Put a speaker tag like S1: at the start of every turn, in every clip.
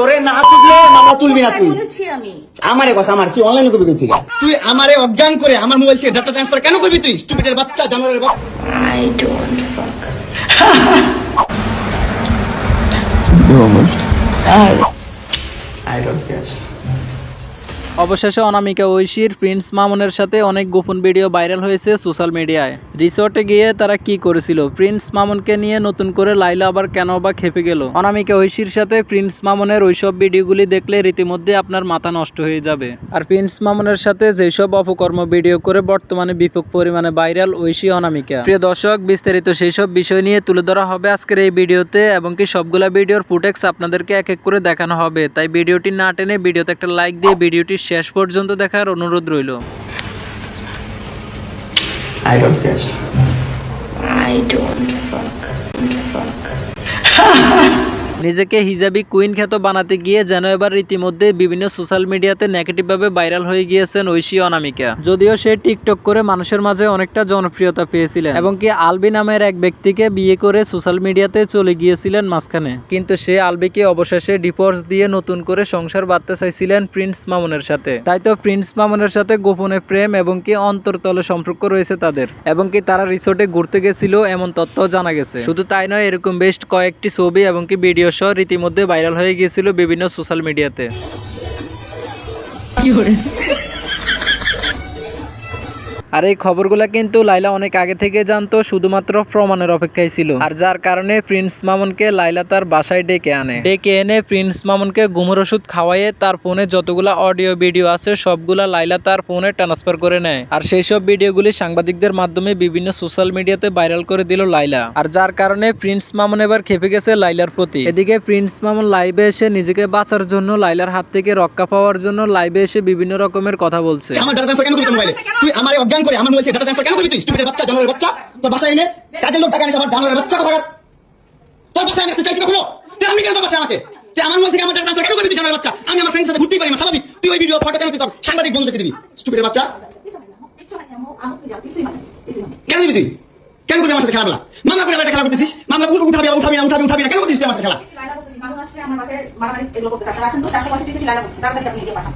S1: তোরে না চুকলে মামলা তুলবি না তুই। আমারে কথা আমার কি অনলাইনে কবি তুই তুই আমারে অজ্ঞান করে আমার মোবাইল থেকে ডাটা ট্রান্সফার কেন করবি তুই? স্টুপিডের বাচ্চা জানোয়ারের বাচ্চা।
S2: I don't fuck
S1: I don't care
S3: অবশেষে অনামিকা ঐশীর প্রিন্স মামুনের সাথে অনেক গোপন ভিডিও ভাইরাল হয়েছে সোশ্যাল মিডিয়ায়। রিসোর্টে গিয়ে তারা কি করেছিল? প্রিন্স মামুনকে নিয়ে নতুন করে লাইলা আবার কেন বা খেপে গেল? অনামিকা ঐশীর সাথে প্রিন্স মামুনের ওইসব ভিডিওগুলি দেখলে রীতিমধ্যে আপনার মাথা নষ্ট হয়ে যাবে। আর প্রিন্স মামুনের সাথে যেসব অপকর্ম ভিডিও করে বর্তমানে ব্যাপক পরিমাণে ভাইরাল ঐশী অনামিকা। প্রিয় দর্শক, বিস্তারিত সেই সব বিষয় নিয়ে তুলে ধরা হবে আজকের এই ভিডিওতে এবং কি সবগুলা ভিডিওর ফুটেক্স আপনাদেরকে এক এক করে দেখানো হবে। তাই ভিডিওটি না টেনে ভিডিওতে একটা লাইক দিয়ে ভিডিওটি শেষ পর্যন্ত দেখার অনুরোধ রইল
S1: I don't care.
S2: I don't ফাক
S3: নিজেকে হিজাবি কুইন খ্যাত বানাতে গিয়ে যেন এবার রীতিমধ্যে বিভিন্ন সোশ্যাল মিডিয়াতে নেগেটিভভাবে ভাইরাল হয়ে গিয়েছেন ঐশী অনামিকা। যদিও সে টিকটক করে মানুষের মাঝে অনেকটা জনপ্রিয়তা পেয়েছিলেন, এবং কি আলবি নামের এক ব্যক্তিকে বিয়ে করে সোশ্যাল মিডিয়াতে চলে গিয়েছিলেন মাঝখানে। কিন্তু সে আলবিকে অবশেষে ডিভোর্স দিয়ে নতুন করে সংসার বাঁধতে চাইছিলেন প্রিন্স মামুনের সাথে। তাই তো প্রিন্স মামুনের সাথে গোপনে প্রেম এবং কি অন্তরতলে সম্পর্ক রয়েছে তাদের, এবং কি তারা রিসোর্টে ঘুরতে গেছিল এমন তথ্য জানা গেছে। শুধু তাই নয়, এরকম বেশ কয়েকটি ছবি এবং কি ভিডিও সহ রীতিমধ্যে ভাইরাল হয়ে গিয়েছিল বিভিন্ন সোশ্যাল মিডিয়াতে। আর এই খবরগুলো কিন্তু লাইলা অনেক আগে থেকে জানতো, শুধুমাত্র প্রমাণের অপেক্ষায় ছিল। আর যার কারণে প্রিন্স মামুনকে লাইলা তার বাসায় ডেকে আনে। ডেকে এনে প্রিন্স মামুনকে ঘুমের ওষুধ খাওয়াইয়ে তার ফোনে যতগুলা অডিও ভিডিও আছে, সবগুলা লাইলা তার ফোনে ট্রান্সফার করে নেয়। আর সেই সব ভিডিওগুলি সাংবাদিকদের মাধ্যমে বিভিন্ন সোশ্যাল মিডিয়াতে ভাইরাল করে দিল লাইলা আর যার কারণে প্রিন্স মামুন এবার খেপে গেছে লাইলার প্রতি। এদিকে প্রিন্স মামুন লাইভে এসে নিজেকে বাঁচার জন্য লাইলার হাত থেকে রক্ষা পাওয়ার জন্য লাইভে এসে বিভিন্ন রকমের কথা বলছে।
S1: আমার করে আমার মোবাইল ডাটা ট্রান্সফার কেন করবি তুই? স্টুপিডের বাচ্চা জানোয়ারের বাচ্চা? তোর বাসায় এনে কাজের লোক টাকা নিস আমার জানোয়ারের বাচ্চা কথা তোর বাসায় আমি চাইছি কখনো তুই আমি কেন তোর বাসায় আমাকে? তুই আমার মোবাইল থেকে আমার ডাটা ট্রান্সফার কেন করবি তুই জানোয়ারের বাচ্চা? আমি আমার ফ্রেন্ডের সাথে ঘুরতেই পারি না স্বাভাবিক। তুই ওই ভিডিও ফটো কেন তুই তোর সাংবাদিক বন্ধুকে দিবি? স্টুপিডের বাচ্চা। কেন দিবি তুই? কেন করবি আমার সাথে খেলাধুলা? মামলা করে একটা খেলা করতেছিস? মামলা উঠাবি উঠাবি না উঠাবি উঠাবি না। কেন করতেছিস আমার সাথে খেলা?
S4: আমার বাসায় মারামারি এগুলো করতে। আসেন তো, 465 থেকে লাইলা বলতেছে, তাড়াতাড়ি আপনি গিয়ে পাঠান।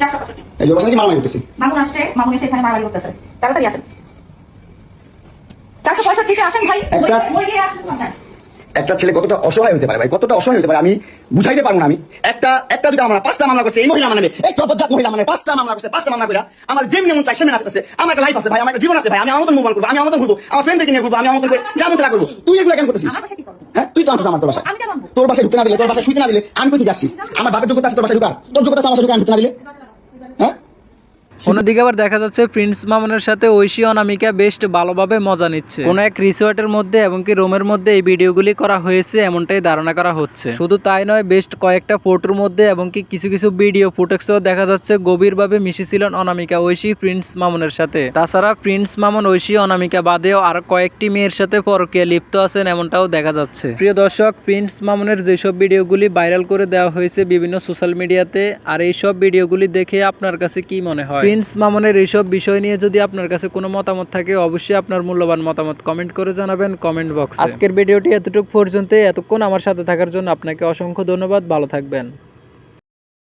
S4: 465
S1: এই যে কি মারামারি করতেছি।
S4: মামুন আসছে, মামুন এসে এখানে মারামারি করতেছে। তাড়াতাড়ি আসেন। 465 থেকে আসেন ভাই,
S1: একটা-
S4: মই- মই আসেন কোথায়?
S1: একটা ছেলে কতটা অসহায় হতে পারে ভাই কতটা অসহায় হতে পারে আমি বুঝাইতে পারব না আমি। একটা একটা দুটা মামলা পাঁচটা মামলা করছে এই মহিলা মানে এই জবরদস্ত মহিলা মানে পাঁচটা মামলা করছে পাঁচটা মামলা করে আমার যেমনি মন চাই সেমনি আছে আমার একটা লাইফ আছে ভাই আমার একটা জীবন আছে ভাই আমি আমার মতন মুভ করব আমি আমার মতন ঘুরবো আমার ফ্রেন্ডকে নিয়ে ঘুরবো আমি আমার মতন করে যা মতো করব। তুই এগুলো কেন করতেছিস?
S4: আমার বাসায় কি করব?
S1: হ্যাঁ তুই তো আনছিস আমার তোর বাসায়।
S4: আমি কেন আনব?
S1: তোর বাসায় ঢুকতে না দিলে তোর বাসায় শুইতে না দিলে আমি কোথায় যাচ্ছি? আমার বাপের যোগ্যতা আছে তোর বাসায় ঢুকার। তোর যোগ্যতা আছে আমার বাসায় ঢুকে আমি ঢুকতে না দিলে?
S3: অন্যদিকে আবার দেখা যাচ্ছে প্রিন্স মামুনের সাথে ঐশী অনামিকা বেশ ভালোভাবে মজা নিচ্ছে। কোন এক রিসোর্টের মধ্যে এবং কি রুমের মধ্যে এই ভিডিওগুলি করা হয়েছে এমনটাই ধারণা করা হচ্ছে। শুধু তাই নয় বেস্ট কয়েকটা ফটোর মধ্যে এবং কি কিছু কিছু ভিডিও ফুটেক্সও দেখা যাচ্ছে গভীরভাবে মিশেছিলেন অনামিকা ঐশী প্রিন্স মামুনের সাথে। তাছাড়া প্রিন্স মামুন ঐশী অনামিকা বাদেও আর কয়েকটি মেয়ের সাথে পরকে লিপ্ত আছেন এমনটাও দেখা যাচ্ছে। প্রিয় দর্শক প্রিন্স মামুনের যেসব ভিডিওগুলি ভাইরাল করে দেওয়া হয়েছে বিভিন্ন সোশ্যাল মিডিয়াতে আর এই সব ভিডিওগুলি দেখে আপনার কাছে কি মনে হয়? প্রিন্স মামনের এইসব বিষয় নিয়ে যদি আপনার কাছে কোনো মতামত থাকে, অবশ্যই আপনার মূল্যবান মতামত কমেন্ট করে জানাবেন কমেন্ট বক্স। আজকের ভিডিওটি এতটুকু পর্যন্ত এতক্ষণ আমার সাথে থাকার জন্য আপনাকে অসংখ্য ধন্যবাদ। ভালো থাকবেন।